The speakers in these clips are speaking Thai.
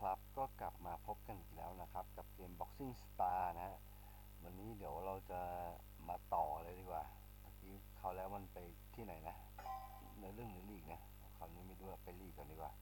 ครับ ก็กลับมาพบกันอีกแล้วนะครับ กับเกม Boxing Star นะฮะวันนี้เดี๋ยวเราจะมาต่อเลยดีกว่าเมื่อกี้เขาแล้วมันไปที่ไหนนะเนื้อเรื่องหรือลีกนะคราวนี้ไม่รู้ว่าไปลีกก่อนดีกว่า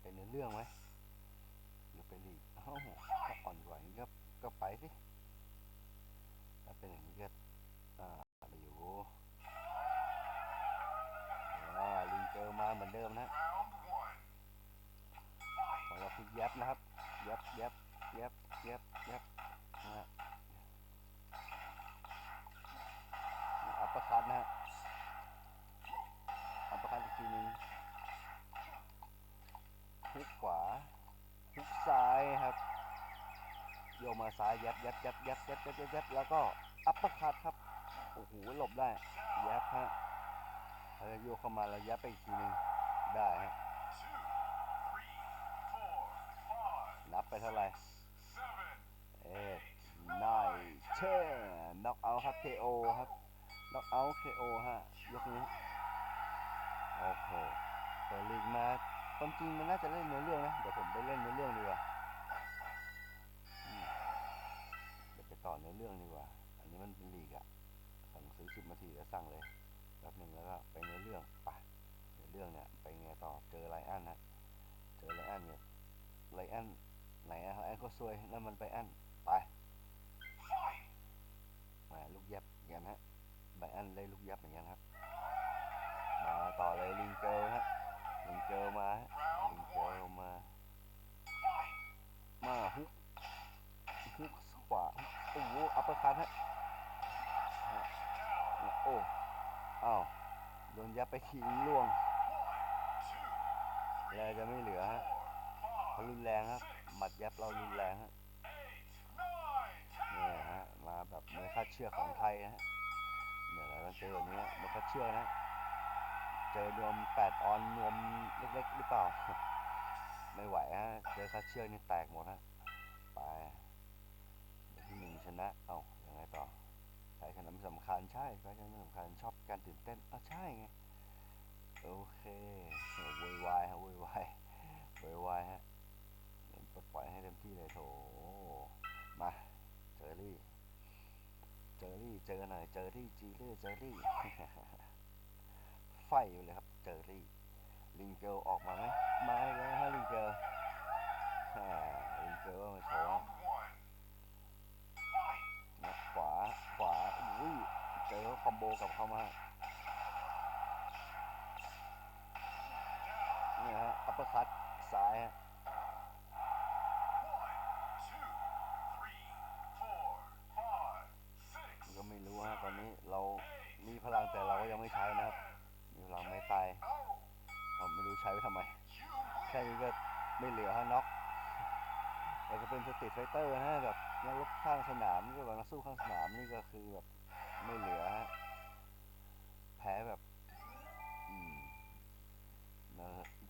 เป็นเนื้อเรื่องไหมหรือไปลีกเอ้าถ้าอ่อนกว่านี้ก็ก็ไปสิถ้าเป็นอย่างนี้ก็อ่าไปอยู่อ่าลิงเจอมาเหมือนเดิมนะ ของเราคือแยับนะครับแยบแยบแยบแยบแยบนะฮะอัปเปอร์คัตนะฮะอัปเปอร์คัตอีกทีนึงฮุกขวาฮุกซ้ายครับ โยมาซ้ายยับยับยับยับยับยับยับยับแล้วก็อัปเปอร์คัตครับ โอ้โห หลบได้ ยับฮะแล้วโยเข้ามาแล้วยับไปอีกทีนึงได้ฮะ นับไปเท่าไหร่เอ็ดนายเช่น็อกเอาครับ KO ครับน็อกเอา KO ฮะยกนี้โอเคเปิดลีกมาความจริงมันน่าจะเล่นเนื้อเรื่องนะ เดี๋ยวผมไปเล่นเนื้อเรื่องดีกว่าเดี๋ยวไปต่อเนื้อเรื่องดีกว่า อันนี้มันเป็นลีกอะสั่งซื้อสิบนาทีแล้วสั่งเลยแป๊บหนึ่งแล้วก็ไปเนื้อเรื่องไปเนื้อเรื่องเนี่ยไปไงต่อเจอไลอันนะเจอไลอันเนี่ยไลอัน ไหนอะไอันก็ซวยนั่นมันไปอันไปมาลูกยับเหมือนกันฮะไบอันได้ลูกยับเหมือนกันครับ มาต่อเลยลิงเกิลฮะลิงเกิลมาลิงเกิลมา มาฮุกฮุกขวาโอ้โหอัปเปอร์คัทฮะโอ้อ้าวโดนยับไปทีนล่วงแลจะไม่เหลือฮะเขารุนแรงครับ หมัดยับเรารุนแรงฮะเนี่ยฮะมาแบบไม่คาดเชื่อของไทยฮะเนี่ยเราเจอแบบนี้ไม่คาดเชื่อนะเจอนวมแปดออนนวมเล็กๆหรือเปล่า ไม่ไหวฮะเจอคาดเชื่อนี่แตกหมดฮะไปที่หนึ่งชนะเอายังไงต่อใครชนะไม่สำคัญใช่ใครชนะไม่สำคัญชอบการตื่นเต้นอะใช่ไงโอเคโอ้โวยวายฮะโวยวายโวยวายฮะ ที่เลยโถมาเจอรี่ เจอรี่เจอหน่อยเจอรี่จีเล่เจอรี่ ไฟอยู่เลยครับ เจอรี่ ลิงเกลออกมาไหมมาแล้วฮะลิงเกลลิงเกลว่ามาโชว์นะขวาขวาอุ้ยเจอคอมโบกับเข้ามานี่ฮะอัปเปอร์คัตซ้ายฮะ แต่เราก็ยังไม่ใช้นะครับมีพลังไม่ตายเราไม่รู้ใช้ไว้ทำไม แค่นี้ก็ไม่เหลือฮะน็อกแต่ก็เป็นสตรีทไฟเตอร์นะแบบนักรบข้างสนามก็แบบนักสู้ข้างสนามนี่ก็คือแบบไม่เหลือฮะแพ้แบบ อืม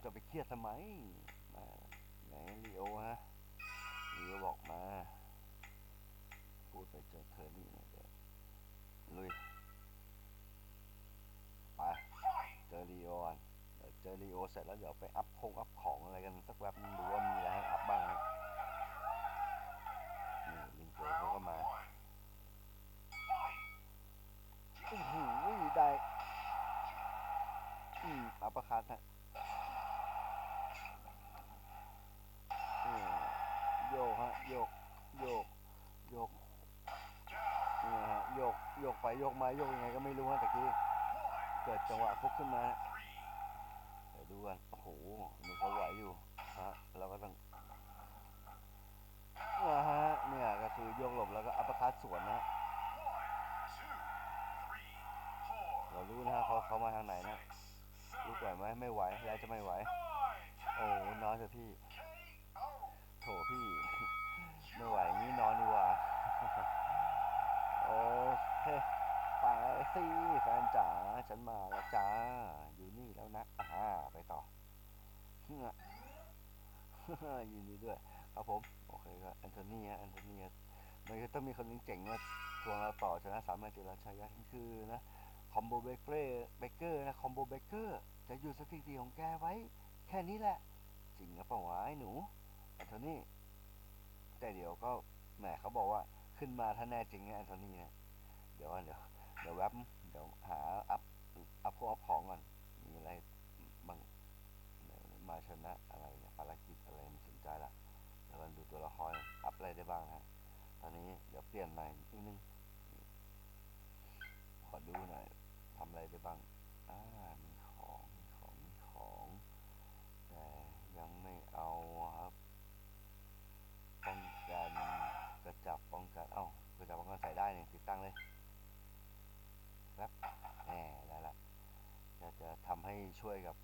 จะไปเครียดทำไมมาไหนลีโอฮะลีโอบอกมา พูดไปเจอเธอนี่นะเดี๋ยวลุย ไป เจอรีโอก่อนเดี๋ยวเรีโอเสร็จแล้วเดี๋ยวไปอัพคงอัพของอะไรกันสักแป๊บดูว่ามีอะไรให้อัพบ้างนะนี่ลิงเกอเขาก็มาโอ้โหได้อืมอัปเปร์คัทฮะโยกฮะโยกโยกโยกนี่ฮะโยกโยกไปโยกมาโยกยังไงก็ไม่รู้ฮะตะกี้เกิดจังหวะฟุกขึ้นมา ดูกัน โอ้โหมันเขาไหวอยู่ฮะเราก็ต้องนะฮะเนี่ยก็คือโยกหลบแล้วก็อัปเปอร์คัตสวนนะเรารู้นะฮะเขาเขามาทางไหนนะรู้ไหวไหมไม่ไหวแล้วจะไม่ไหว โอ้นอนเถอะพี่โถพี่ไม่ไหวงี้นอนดีกว่าโอเค ไปสิแฟนจ๋าฉันมาแล้วจ้า อยู่นี่แล้วนะอ่าไปต่อเฮ้อยินดีด้วย ครับผม โอเคก็แอนโทนีฮะแอนโทนีฮะมันก็ต้องมีคนเจ๋งๆมาทวงเราต่อชนะสามแมตช์ติดแล้วชัยยะคือนะคอมโบเบเกอร์เบเกอร์นะคอมโบเบเกอร์จะหยุดสถิติของแกไว้ แค่นี้แหละ จริงหรือเปล่าวะไอ้หนูแอนโทนีแต่เดี๋ยวก็แหมเขาบอกว่าขึ้นมาถ้าแน่จริงนะแอนโทนีนะเดี๋ยวเดี๋ยว แว็บเดี๋ยวหาอัพอัพพวกอัพของก่อนมีอะไรบ้างมาชนะอะไรเนี่ยภารกิจอะไรมันสนใจละเดี๋ยวกันดูตัวละครอัพอะไรได้บ้างนะตอนนี้เดี๋ยวเปลี่ยนใหม่นิดนึงขอดูหน่อยทำอะไรได้บ้าง ช่วยกับ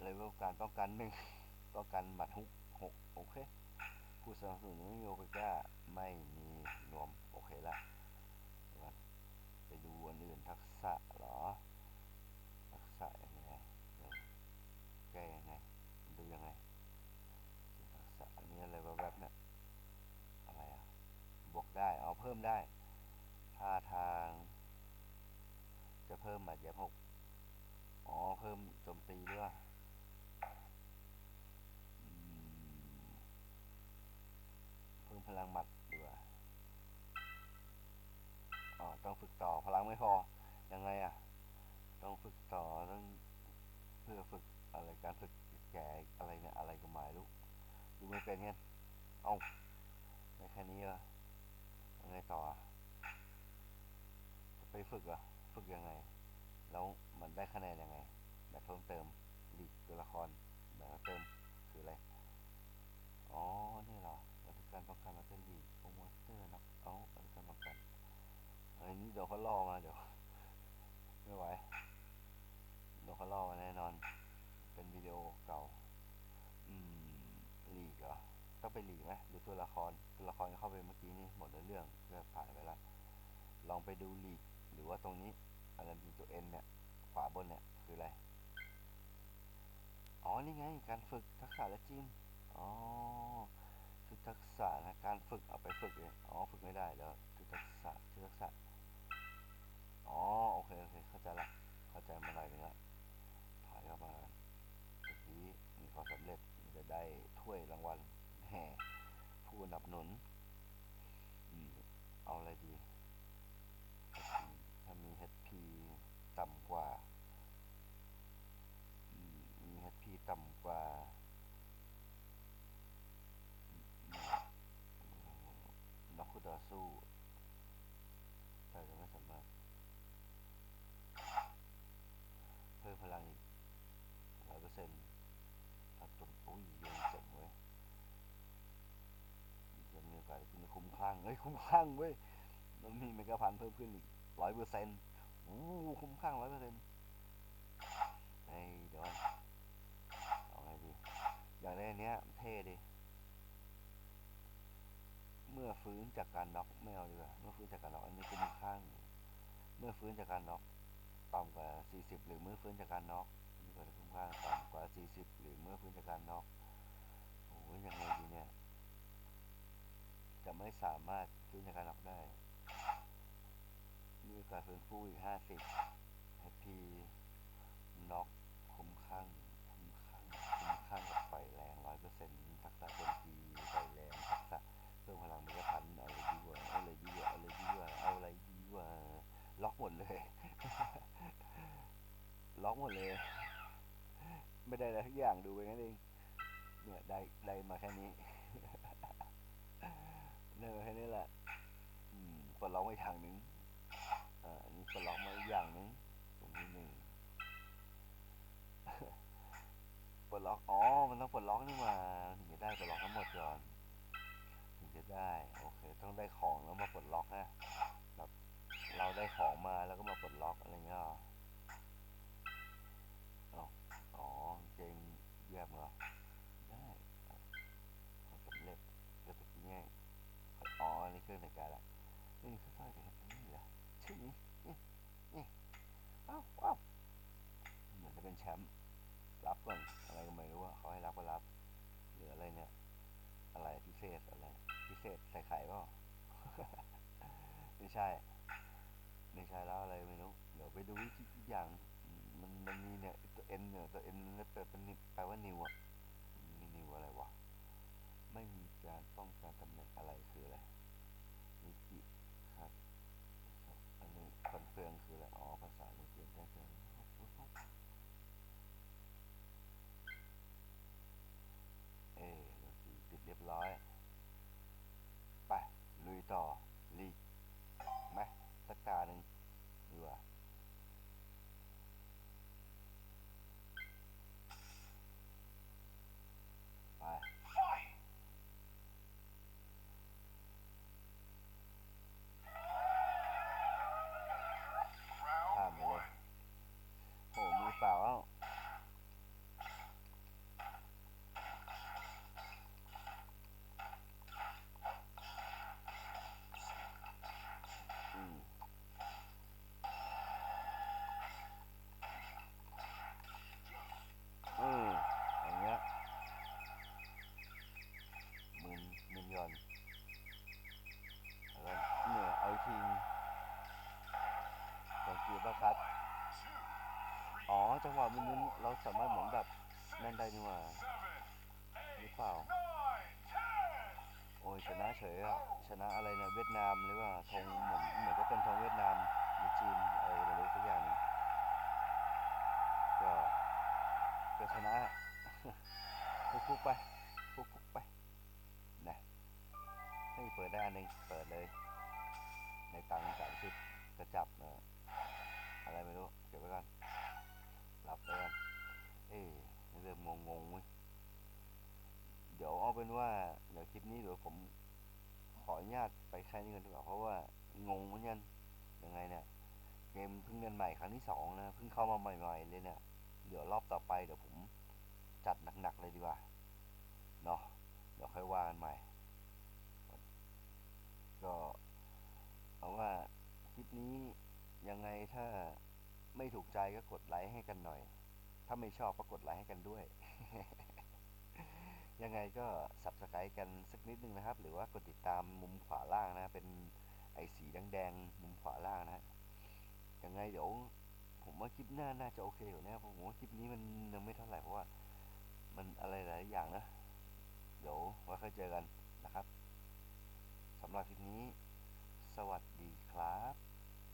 เลเวลการป้องกันหนึ่งป้องกันหมัดฮุกหกโอเคผู้สนับสนุนไม่มีโอเปก้าไม่มีรวมโอเคละเดี๋ยวไปดูอันอื่นทักษะเหรอ ทักษะยังไงเดี๋ยวแก้ยังไงดูยังไงทักษะอันนี้อะไรแวบๆเนี่ยอะไรอะบวกได้เอาเพิ่มได้ท่าทาง จะเพิ่มหมัดเย็บหก พิ่มโจมตีด้วยเพิ่มพลังหมัดดีกว่าอ๋อต้องฝึกต่อพลังไม่พอ ยังไงอะ ต้องฝึกต่อต้องเพื่อฝึกอะไรการฝึกแก่อะไรเนี่ยอะไรก็หมายรู้ดูไม่เป็นเงี้ยเอาได้แค่นี้เหรอยังไงต่อจะไปฝึกเหรอฝึกยังไง แล้วมันได้คะแนนยังไง เพิ่มเติมลีกตัวละครแบบเพิ่มเติมคืออะไร อ๋อ นี่เหรอบันทึกการป้องกันมาเตอร์ลีโปรโมเตอร์น็อกเอาท์บันทึกการป้องกันอันนี้เดี๋ยวเขาล่อมาเดี๋ยวไม่ไหวเดี๋ยวเขาล่อมาแน่นอน เป็นวิดีโอเก่า อืมลีกเหรอต้องไปลีกไหมดูตัวละครตัวละครเข้าไปเมื่อกี้นี่หมดเรื่องก็ผ่านไปแล้วลองไปดูลีกหรือว่าตรงนี้อะไรมีตัวเอ็นเนี่ย ขวาบนเนี่ย คืออะไร อ๋อ นี่ไง การฝึกทักษะและจิมอ๋อชุดทักษะนะ การฝึกเอาไปฝึกเองอ๋อ ฝึกไม่ได้แล้วชุดทักษะชุดทักษะ อ๋อ โอเค โอเค เข้าใจละ เข้าใจมาหน่อยนึงละถอยเข้ามาเมื่อกี้มีความสำเร็จจะได้ถ้วยรางวัลแห่ผู้นับสนุนอืมเอาอะไรดี HP ถ้ามี HP ต่ำกว่าอืมมี HP ต่ำกว่า น็อกคู่ต่อสู้ แต่จะไม่สามารถ เพิ่มพลังอีกร้อยเปอร์เซ็นต์ถ้าตุนอุ้ยยังเจ๋งเว้ยจะมีโอกาสคุณคุ้มค ลังเฮ้ยคุ้มคลั่งเว้ยมันมีเมกะพันเพิ่มขึ้นอีกร้อยเปอร์เซ็นต์โอ้คุ้มคลั่งร้อยเปอร์เซ็นต์เฮ้ยเดี๋ยวอนเอาไงดีอย่างในนเนี้ยเท่ดิเมื่อฟื้นจากการน็อกไม่เอาดีกว่าเมื่อฟื้นจากการน็อกอันนี้คุ้มข้างเมื่อฟื้นจากการน็อกต่ำกว่า 40 หรือเมื่อฟื้นจากการน็อกนนี้ก็คุ้มข้างต่ำกว่า 40 หรือเมื่อฟื้นจากการน็อกโอ้ยยังไงดีเนี่ย จะไม่สามารถฟื้นจากการน็อกได้ มีโอกาสฟื้นฟูอีก50 HP น็อกคุ้มข้างคุ้มข้างคุ้มข้างกับไฟแรง100%ทักษะโจมตีไฟแรงทักษะเพิ่มพลังเมกะพันอะไรดีกวะเอาอะไรดีกวะเอาอะไรดีกวะเอาอะไรดีกวะล็อกหมดเลย ล็อกหมดเลย ไม่ได้อะไรทุกอย่างดูไปงั้นเองเนี่ยได้ได้มาแค่นี้ ได้มาแค่นี้แหละอืมปลดล็อกมาอีกทางหนึ่งอ่าอันนี้ปลดล็อกมาอีกอย่างหนึ่งตรงนี้หนึ่งปลดล็อกอ๋อมันต้องปลดล็อกนี่มาถึงจะได้ปลดล็อกทั้งหมดก่อนถึงจะได้โอเค ต้องได้ของแล้วมาปลดล็อกนะแบบเราได้ของมาแล้วก็มาปลดล็อกอะไรเงี้ยเหรอเอาอ๋อเกมเยี่มเหรอ negara Ei, você fala que é família? Sim, sim, sim อ้าวอ้าวเหมือนจะเป็นแชมป์รับก่อนอะไรก็ไม่รู้ว่าเขาให้รับก็รับหรืออะไรเนี่ย อะไรพิเศษอะไร พิเศษใส่ไข่ป่าไม่ใช่ไม่ใช่แล้วอะไรไม่รู้เดี๋ยวไปดูอีกอย่าง มันมันมีเนี่ยตัวเอ็นเนี่ยตัวเอ็นเนี่แปลเป็นแปลว่านิวอะมีนิวอะไรวะไม่มีการป้องกันตำแหน่งอะไร things สอ๋อ จังหวะมุนๆเราสามารถเหมือนแบบนั่นได้นี่หว่าหรือเปล่า โอ้ยชนะเฉยอะชนะอะไรนะเวียดนามหรือว่าธงเหมือนเหมือนจะเป็นธงเวียดนามหรือจีนอะไรไม่รู้สักอย่างนึงก็ก็ชนะฟุกๆไปฟุกๆไปนะให้เปิดได้อันหนึ่งเปิดเลย ในตังสามสิบจะจับนะ อะไรไม่รู้ เก็บไว้ก่อนรับไปก่อนเอ๊ะเริ่มงงๆเว้ยเดี๋ยวเอาเป็นว่า เดี๋ยวคลิปนี้เดี๋ยวผมขออนุญาตไปแค่นี้ก่อนดีกว่าเพราะว่างงเหมือนกันยังไงเนี่ยเกมเพิ่งเล่นใหม่ครั้งที่สองนะเพิ่งเข้ามาใหม่ๆเลยเนี่ยเดี๋ยวรอบต่อไปเดี๋ยวผมจัดหนักๆเลยดีกว่าเนาะเดี๋ยวค่อยว่ากันใหม่ ก็เอาว่าคลิปนี้ ยังไงถ้าไม่ถูกใจก็กดไลค์ให้กันหน่อย ถ้าไม่ชอบก็กดไลค์ให้กันด้วย ยังไงก็สับสไครกันสักนิดนึงนะครับ หรือว่ากดติดตามมุมขวาล่างนะ เป็นไอสีแดงๆมุมขวาล่างนะยังไงเดี๋ยว ผมว่าคลิปหน้าน่าจะโอเคอยู่นะผมว่าคลิปนี้มันยังไม่เท่าไหร่เพราะว่า มันอะไรหลายอย่างนะเดี๋ยวไว้ค่อยเจอกันนะครับสำหรับคลิปนี้ สวัสดีครับ